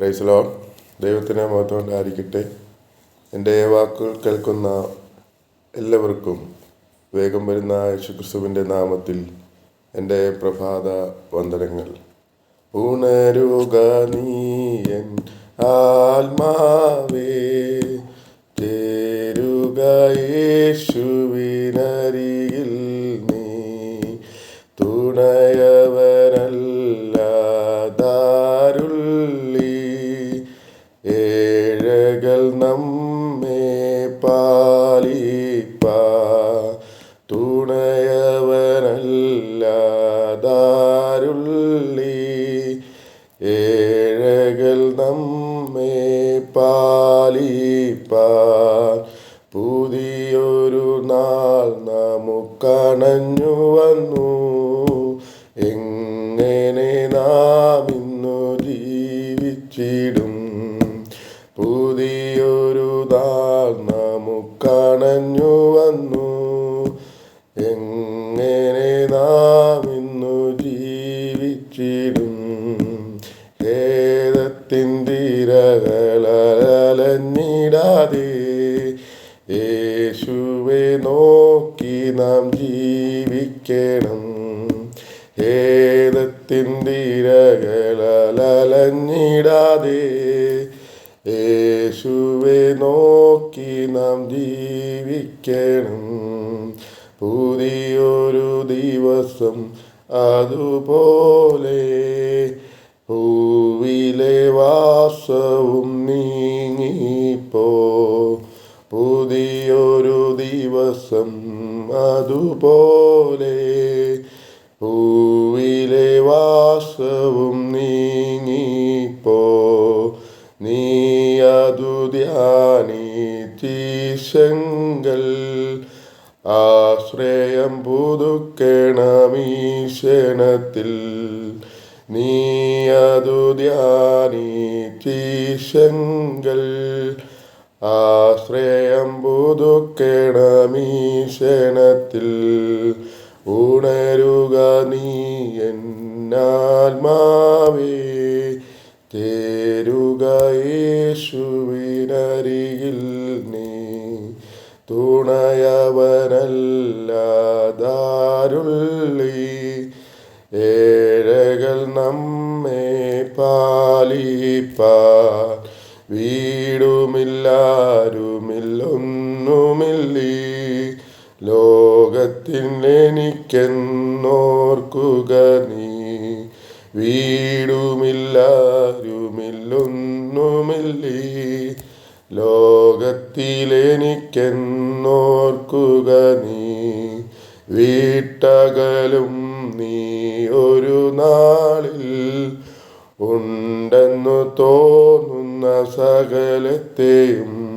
പ്രൈസലോ ദൈവത്തിന് മഹത്വമുണ്ടായിരിക്കട്ടെ. എന്റെ വാക്കുകൾ കേൾക്കുന്ന എല്ലാവർക്കും വേഗം വരുന്ന യേശുക്രിസ്തുവിന്റെ നാമത്തിൽ എന്റെ പ്രഭാത വന്ദനങ്ങൾ. ഉണരുക എൻ ആത്മാവേ നമുക്കണഞ്ഞു വന്നു. എങ്ങനെ നാം ഇന്നു ജീവിച്ചിടും? പുതിയൊരു നാൾ നമുക്കണഞ്ഞു വന്നു. എങ്ങനെ ഹേദത്തിൻ തീരകളലഞ്ഞിടാതെ യേശുവെ നോക്കി നാം ജീവിക്കണം. പുതിയൊരു ദിവസം അതുപോലെ പൂവിലെ വാസവും നീങ്ങിപ്പോ. പുതിയൊരു ദിവസം അതുപോലെ വാസവും നീങ്ങിപ്പോ. നീ അതു ധ്യാനിച്ചീശങ്കൽ ആശ്രയം പുതുക്കണമീശനത്തിൽ. നീ അതു ധ്യാനിച്ചീശങ്കൽ ആശ്രയം പുതുക്കണമീശനത്തിൽ. ഉണരുക നീ എന്നാത്മാവേ തേരുക യേശുവിനരികിൽ നീ. തുണയവനല്ലാതാരുള്ളി ഏഴകൾ നമ്മെ പാലിപ്പാൻ. വീടുമില്ലാരുമില്ലൊന്നുമില്ലീ ലോകത്തിൽ എനിക്കെന്നോർക്കുക നീ. വീടുമില്ലാരുമില്ലൊന്നുമില്ലീ. ലോകത്തിലെനിക്കെന്നോർക്കുക നീ. വീട്ടകലും നീ ഒരു നാളിൽ ഉണ്ടെന്നു തോന്നുന്ന സകലത്തെയും.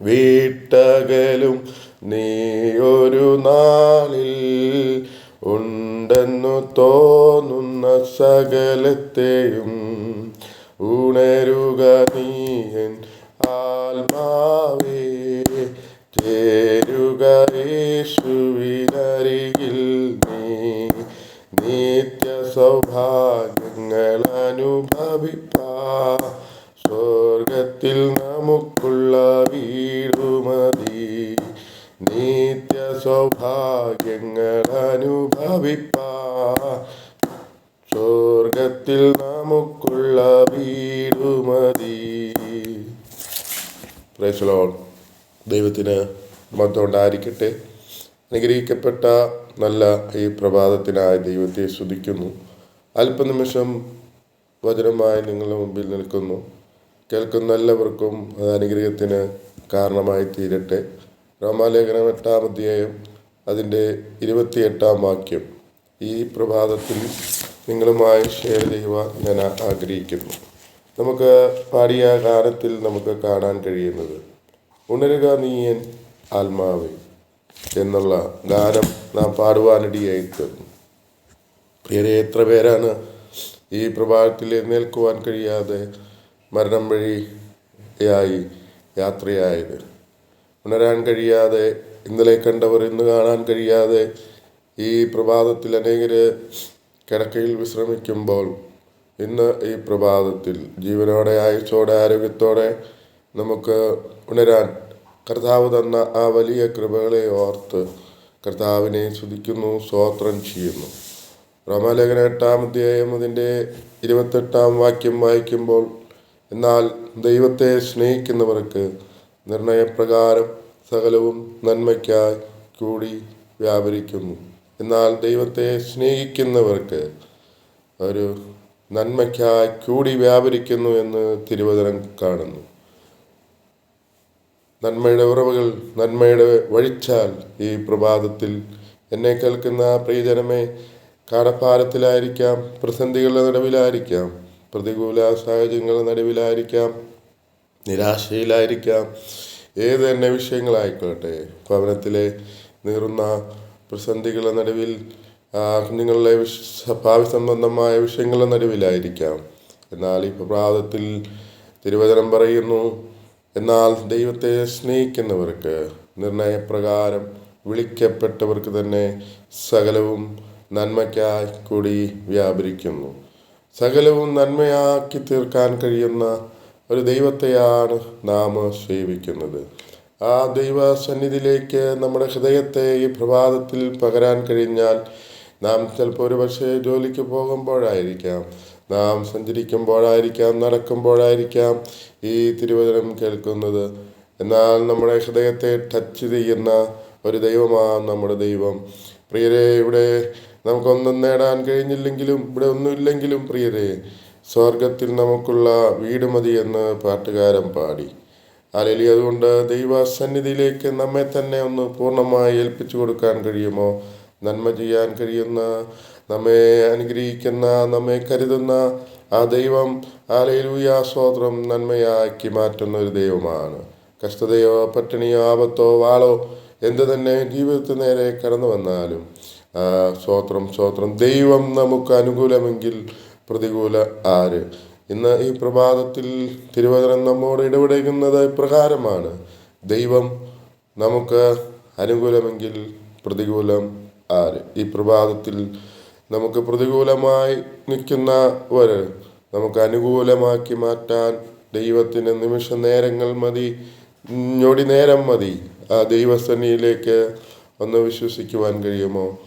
വീട്ടകലും നീ ഒരു നാളിൽ ഉണ്ടെന്നു തോന്നുന്ന സകലത്തെയും ഉണരുക നീയൻ ആത്മാവേ ചേരുക യേശുവിനരികിൽ സ്വർഗത്തിൽ നമുക്കുള്ള വീടുമതി ദൈവത്തിന് മതമുണ്ടായിരിക്കട്ടെ അനുഗ്രഹിക്കപ്പെട്ട നല്ല ഈ പ്രഭാതത്തിനായി ദൈവത്തെ സ്തുതിക്കുന്നു. അല്പനിമിഷം വചനമായി നിങ്ങളുടെ മുമ്പിൽ നിൽക്കുന്നു. കേൾക്കുന്ന എല്ലാവർക്കും അനുഗ്രഹത്തിന് കാരണമായി തീരട്ടെ റോമാലേഖനം എട്ടാം അധ്യായം അതിന്റെ ഇരുപത്തിയെട്ടാം വാക്യം. ഈ പ്രഭാതത്തിൽ നിങ്ങളുമായി ഷെയർ ചെയ്യുവാൻ ഞാൻ ആഗ്രഹിക്കുന്നു. നമുക്ക് പാടിയ ഗാനത്തിൽ നമുക്ക് കാണാൻ കഴിയുന്നത് ഉണരുക നീയൻ ആത്മാവേ എന്നുള്ള ഗാനം നാം പാടുവാനിടയായി തീർന്നു പ്രിയരെ എത്ര പേരാണ് ഈ പ്രഭാതത്തിൽ എഴുന്നേൽക്കുവാൻ കഴിയാതെ മരണം വഴിയായി യാത്രയായത്? ഉണരാൻ കഴിയാതെ ഇന്നലെ കണ്ടവർ ഇന്ന് കാണാൻ കഴിയാതെ ഈ പ്രഭാതത്തിൽ അനേകര് കിടക്കയിൽ വിശ്രമിക്കുമ്പോൾ ഇന്ന് ഈ പ്രഭാതത്തിൽ ജീവനോടെ ആയുസോടെ ആരോഗ്യത്തോടെ നമുക്ക് ഉണരാൻ കർത്താവ് തന്ന ആ വലിയ കൃപകളെ ഓർത്ത് കർത്താവിനെ സ്തുതിക്കുന്നു സ്തോത്രം ചെയ്യുന്നു. റോമാലേഖന എട്ടാം അധ്യായം അതിന്റെ ഇരുപത്തെട്ടാം വാക്യം വായിക്കുമ്പോൾ എന്നാൽ ദൈവത്തെ സ്നേഹിക്കുന്നവർക്ക് നിർണയപ്രകാരം സകലവും നന്മയ്ക്കായി കൂടി വ്യാപരിക്കുന്നു. എന്നാൽ ദൈവത്തെ സ്നേഹിക്കുന്നവർക്ക് ഒരു നന്മയ്ക്കായി കൂടി വ്യാപരിക്കുന്നു എന്ന് തിരുവചനം കാണുന്നു. നന്മയുടെ ഉറവുകൾ നന്മയുടെ വഴിച്ചാൽ ഈ പ്രഭാതത്തിൽ എന്നെ കേൾക്കുന്ന പ്രിയജനമേ കടപ്പാരത്തിലായിരിക്കാം പ്രതിസന്ധികളുടെ നടുവിലായിരിക്കാം പ്രതികൂല സാഹചര്യങ്ങളുടെ നടുവിലായിരിക്കാം നിരാശയിലായിരിക്കാം ഏത് തന്നെ വിഷയങ്ങളായിക്കോട്ടെ ഭവനത്തിലെ നീറുന്ന പ്രതിസന്ധികളുടെ നടുവിൽ കുഞ്ഞുങ്ങളുടെ ഭാവി സംബന്ധമായ വിഷയങ്ങളുടെ നടുവിലായിരിക്കാം. എന്നാൽ ഈ പ്രഭാതത്തിൽ തിരുവചനം പറയുന്നു എന്നാൽ ദൈവത്തെ സ്നേഹിക്കുന്നവർക്ക് നിർണയപ്രകാരം വിളിക്കപ്പെട്ടവർക്ക് തന്നെ സകലവും നന്മയ്ക്കായി കൂടി വ്യാപരിക്കുന്നു. സകലവും നന്മയാക്കി തീർക്കാൻ കഴിയുന്ന ഒരു ദൈവത്തെയാണ് നാം സേവിക്കുന്നത്. ആ ദൈവ സന്നിധിയിലേക്ക് നമ്മുടെ ഹൃദയത്തെ ഈ പ്രഭാതത്തിൽ പകരാൻ കഴിഞ്ഞാൽ നാം ചിലപ്പോൾ ഒരു പക്ഷേ ജോലിക്ക് പോകുമ്പോഴായിരിക്കാം. നാം സഞ്ചരിക്കുമ്പോഴായിരിക്കാം നടക്കുമ്പോഴായിരിക്കാം ഈ തിരുവചനം കേൾക്കുന്നത്. എന്നാൽ നമ്മുടെ ഹൃദയത്തെ ടച്ച് ചെയ്യുന്ന ഒരു ദൈവമാണ് നമ്മുടെ ദൈവം. പ്രിയരെ ഇവിടെ നമുക്കൊന്നും നേടാൻ കഴിഞ്ഞില്ലെങ്കിലും ഇവിടെ ഒന്നുമില്ലെങ്കിലും പ്രിയരെ സ്വർഗത്തിൽ നമുക്കുള്ള വീട് മതി എന്ന് പാട്ടുകാരൻ പാടി. അലലി അതുകൊണ്ട് ദൈവസന്നിധിയിലേക്ക് നമ്മെ തന്നെ ഒന്ന് പൂർണമായി ഏൽപ്പിച്ചു കൊടുക്കാൻ കഴിയുമോ? നന്മ ചെയ്യാൻ കഴിയുന്ന നമ്മെ അനുഗ്രഹിക്കുന്ന നമ്മെ കരുതുന്ന ആ ദൈവം ആലയിലൂയ സ്വോത്രം നന്മയാക്കി മാറ്റുന്ന ഒരു ദൈവമാണ്. കഷ്ടതയോ പട്ടിണിയോ ആപത്തോ വാളോ എന്ത് തന്നെ ജീവിതത്തിന് നേരെ കടന്നു വന്നാലും സ്വോത്രം സ്വോത്രം ദൈവം നമുക്ക് അനുകൂലമെങ്കിൽ പ്രതികൂല ആര്? ഇന്ന് ഈ പ്രഭാതത്തിൽ തിരുവചനം നമ്മോട് ഇടപെടുന്നത് ഇപ്രകാരമാണ്. ദൈവം നമുക്ക് അനുകൂലമെങ്കിൽ പ്രതികൂലം ആര്? ഈ പ്രഭാതത്തിൽ നമുക്ക് പ്രതികൂലമായി നിൽക്കുന്നവർ നമുക്ക് അനുകൂലമാക്കി മാറ്റാൻ ദൈവത്തിന് നിമിഷ നേരങ്ങൾ മതി ഞൊടി നേരം മതി. ആ ദൈവസന്നിയിലേക്ക് ഒന്ന് വിശ്വസിക്കുവാൻ കഴിയുമോ?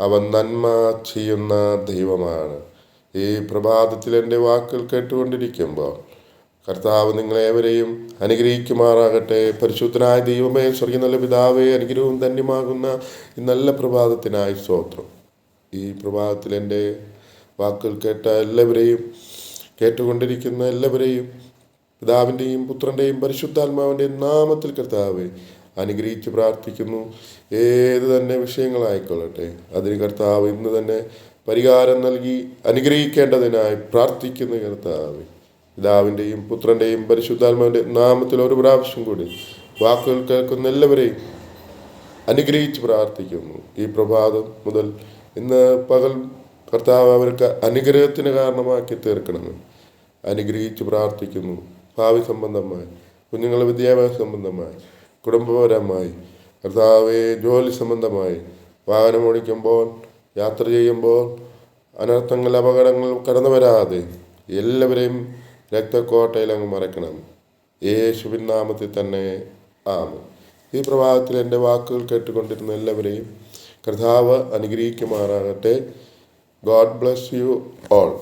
അവൻ നന്മ ചെയ്യുന്ന ദൈവമാണ്. ഈ പ്രഭാതത്തിൽ എന്റെ വാക്കുകൾ കേട്ടുകൊണ്ടിരിക്കുമ്പോൾ കർത്താവ് നിങ്ങളേവരെയും അനുഗ്രഹിക്കുമാറാകട്ടെ. പരിശുദ്ധനായ ദൈവമേ സ്വർഗീയ നല്ല പിതാവേ അനുഗ്രഹവും ധന്യമാകുന്ന ഈ നല്ല പ്രഭാതത്തിനായി സ്തോത്രം. ഈ പ്രഭാതത്തിൽ എന്റെ വാക്കുകൾ കേട്ട എല്ലാവരെയും കേട്ടുകൊണ്ടിരിക്കുന്ന എല്ലാവരെയും പിതാവിന്റെയും പുത്രന്റെയും പരിശുദ്ധാത്മാവിന്റെയും നാമത്തിൽ കർത്താവെ അനുഗ്രഹിച്ച് പ്രാർത്ഥിക്കുന്നു. ഏത് തന്നെ വിഷയങ്ങളായിക്കൊള്ളട്ടെ അതിന് കർത്താവ് ഇന്ന് തന്നെ പരിഹാരം നൽകി അനുഗ്രഹിക്കേണ്ടതിനായി പ്രാർത്ഥിക്കുന്ന കർത്താവ് പിതാവിന്റെയും പുത്രന്റെയും പരിശുദ്ധാത്മാവിന്റെ നാമത്തിൽ ഒരു പ്രാവശ്യം കൂടി വാക്കുകൾ കേൾക്കുന്ന എല്ലാവരെയും അനുഗ്രഹിച്ച് പ്രാർത്ഥിക്കുന്നു. ഈ പ്രഭാതം മുതൽ ഇന്ന് പകൽ കർത്താവ് അവർക്ക് അനുഗ്രഹത്തിന് കാരണമാക്കി തീർക്കണമെന്ന് അനുഗ്രഹിച്ച് പ്രാർത്ഥിക്കുന്നു. ഭാവി സംബന്ധമായി കുഞ്ഞുങ്ങളുടെ വിദ്യാഭ്യാസ സംബന്ധമായി കുടുംബപരമായി കർത്താവെ ജോലി സംബന്ധമായി വാഹനം ഓടിക്കുമ്പോൾ യാത്ര ചെയ്യുമ്പോൾ അനർത്ഥങ്ങൾ അപകടങ്ങൾ കടന്നു വരാതെ എല്ലാവരെയും രക്തക്കോട്ടയിൽ അങ്ങ് മറക്കണം യേശുവിൻ നാമത്തിൽ തന്നെ ആമ ഈ പ്രഭാതത്തിൽ എന്റെ വാക്കുകൾ കേട്ടുകൊണ്ടിരുന്ന എല്ലാവരെയും കർത്താവ് അനുഗ്രഹിക്കുമാറാകട്ടെ. God bless you all.